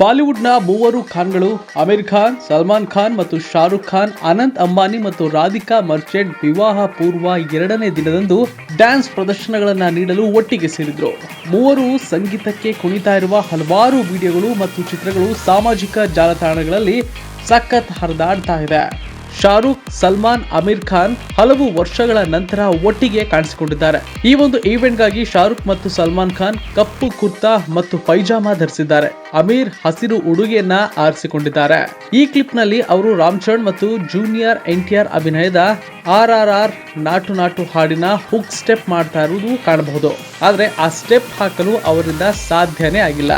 ಬಾಲಿವುಡ್ನ ಮೂವರು ಖಾನ್ಗಳು ಅಮೀರ್ ಖಾನ್, ಸಲ್ಮಾನ್ ಖಾನ್ ಮತ್ತು ಶಾರುಖ್ ಖಾನ್, ಅನಂತ್ ಅಂಬಾನಿ ಮತ್ತು ರಾಧಿಕಾ ಮರ್ಚೆಂಟ್ ವಿವಾಹ ಪೂರ್ವ ಎರಡನೇ ದಿನದಂದು ಡ್ಯಾನ್ಸ್ ಪ್ರದರ್ಶನಗಳನ್ನು ನೀಡಲು ಒಟ್ಟಿಗೆ ಸೇರಿದ್ರು. ಮೂವರು ಸಂಗೀತಕ್ಕೆ ಕುಣಿತಾ ಇರುವ ಹಲವಾರು ವಿಡಿಯೋಗಳು ಮತ್ತು ಚಿತ್ರಗಳು ಸಾಮಾಜಿಕ ಜಾಲತಾಣಗಳಲ್ಲಿ ಸಖತ್ ಹರಿದಾಡ್ತಾ ಇದೆ ಶಾರುಖ್ ಸಲ್ಮಾನ್ ಅಮೀರ್ ಖಾನ್ ಹಲವು ವರ್ಷಗಳ ನಂತರ ಒಟ್ಟಿಗೆ ಕಾಣಿಸಿಕೊಂಡಿದ್ದಾರೆ. ಈ ಒಂದು ಈವೆಂಟ್ಗಾಗಿ ಶಾರುಖ್ ಮತ್ತು ಸಲ್ಮಾನ್ ಖಾನ್ ಕಪ್ಪು ಕುರ್ತಾ ಮತ್ತು ಪೈಜಾಮಾ ಧರಿಸಿದ್ದಾರೆ. ಅಮೀರ್ ಹಸಿರು ಉಡುಗೆಯನ್ನ ಆರಿಸಿಕೊಂಡಿದ್ದಾರೆ. ಈ ಕ್ಲಿಪ್ನಲ್ಲಿ ಅವರು ರಾಮ್ ಚರಣ್ ಮತ್ತು ಜೂನಿಯರ್ ಎನ್ಟಿಆರ್ ಅಭಿನಯದ R R R Naatu Naatu ಹಾಡಿನ ಹುಕ್ ಸ್ಟೆಪ್ ಮಾಡ್ತಾ ಇರುವುದು ಕಾಣಬಹುದು. ಆದ್ರೆ ಆ ಸ್ಟೆಪ್ ಹಾಕಲು ಅವರಿಂದ ಸಾಧ್ಯನೇ ಆಗಿಲ್ಲ.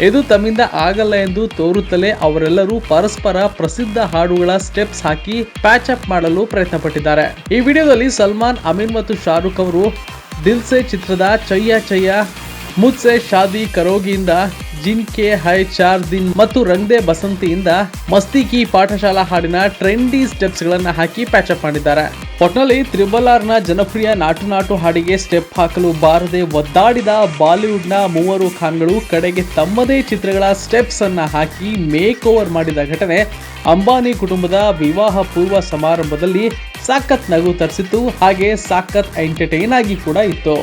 ಇದು ತಮ್ಮಿಂದ ಆಗಲ್ಲ ಎಂದು ತೋರುತ್ತಲೇ ಅವರೆಲ್ಲರೂ ಪರಸ್ಪರ ಪ್ರಸಿದ್ಧ ಹಾಡುಗಳ ಸ್ಟೆಪ್ಸ್ ಹಾಕಿ ಪ್ಯಾಚ್ ಅಪ್ ಮಾಡಲು ಪ್ರಯತ್ನ ಪಟ್ಟಿದ್ದಾರೆ ಈ ವಿಡಿಯೋದಲ್ಲಿ ಸಲ್ಮಾನ್ ಅಮೀರ್ ಮತ್ತು ಶಾರುಖ್ ಅವರು ದಿಲ್ಸೆ ಚಿತ್ರದ ಚಯ್ಯ ಚಯ್ಯ, ಮುತ್ಸೆ ಶಾದಿ ಕರೋಗಿಯಿಂದ ಜಿನ್ ಕೆ ಹೈ ಚಾರ್ ದಿನ್ ಮತ್ತು ರಂಗ್ದೆ ಬಸಂತಿಯಿಂದ ಮಸ್ತಿ ಕಿ ಪಾಠಶಾಲಾ ಹಾಡಿನ ಟ್ರೆಂಡಿ ಸ್ಟೆಪ್ಸ್ ಗಳನ್ನ ಹಾಕಿ ಪ್ಯಾಚ್ ಅಪ್ ಮಾಡಿದ್ದಾರೆ. ಒಟ್ನಲ್ಲಿ ತ್ರಿಬಲ್ ಆರ್ನ ಜನಪ್ರಿಯ ನಾಟು ನಾಟು ಹಾಡಿಗೆ ಸ್ಟೆಪ್ ಹಾಕಲು ಬಾರದೆ ಒದ್ದಾಡಿದ ಬಾಲಿವುಡ್ನ ಮೂವರು ಖಾನ್ಗಳು ಕಡೆಗೆ ತಮ್ಮದೇ ಚಿತ್ರಗಳ ಸ್ಟೆಪ್ಸ್ ಅನ್ನ ಹಾಕಿ ಮೇಕ್ ಓವರ್ ಮಾಡಿದ ಘಟನೆ ಅಂಬಾನಿ ಕುಟುಂಬದ ವಿವಾಹ ಪೂರ್ವ ಸಮಾರಂಭದಲ್ಲಿ ಸಾಕತ್ ನಗು ತರಿಸಿತ್ತು. ಹಾಗೆ ಸಾಕತ್ ಎಂಟರ್ಟೈನ್ ಆಗಿ ಕೂಡ ಇತ್ತು.